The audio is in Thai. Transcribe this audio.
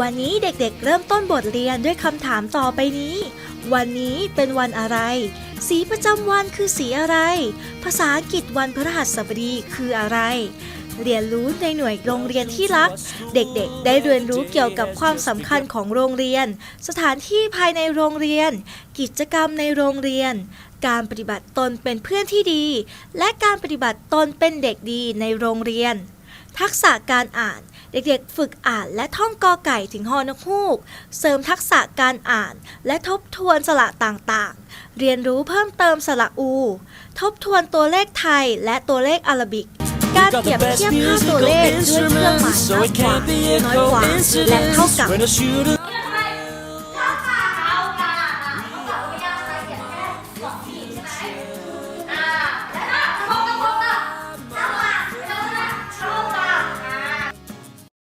วันนี้เด็กๆ เริ่มต้นบทเรียนด้วยคำถามต่อไปนี้ วันนี้เป็นวันอะไร สีประจำวันคือสีอะไร ภาษาอังกฤษวันพฤหัสบดีคืออะไร เรียนรู้ในหน่วยโรงเรียนที่รัก เด็กๆ ได้เรียนรู้เกี่ยวกับความสำคัญของโรงเรียน สถานที่ภายในโรงเรียน กิจกรรมในโรงเรียน การปฏิบัติตนเป็นเพื่อนที่ดี และการปฏิบัติตนเป็นเด็กดีในโรงเรียน ทักษะการอ่าน เด็กๆ ฝึกอ่านและท่องกอไก่ถึงฮอนกฮูก เสริมทักษะการอ่าน และทบทวนสระต่างๆ เรียนรู้เพิ่มเติมสระอู ทบทวนตัวเลขไทยและตัวเลขอารบิก การเปรียบเทียบค่าตัวเลขด้วยเครื่องหมายมากกว่าน้อยกว่าและเท่ากับเ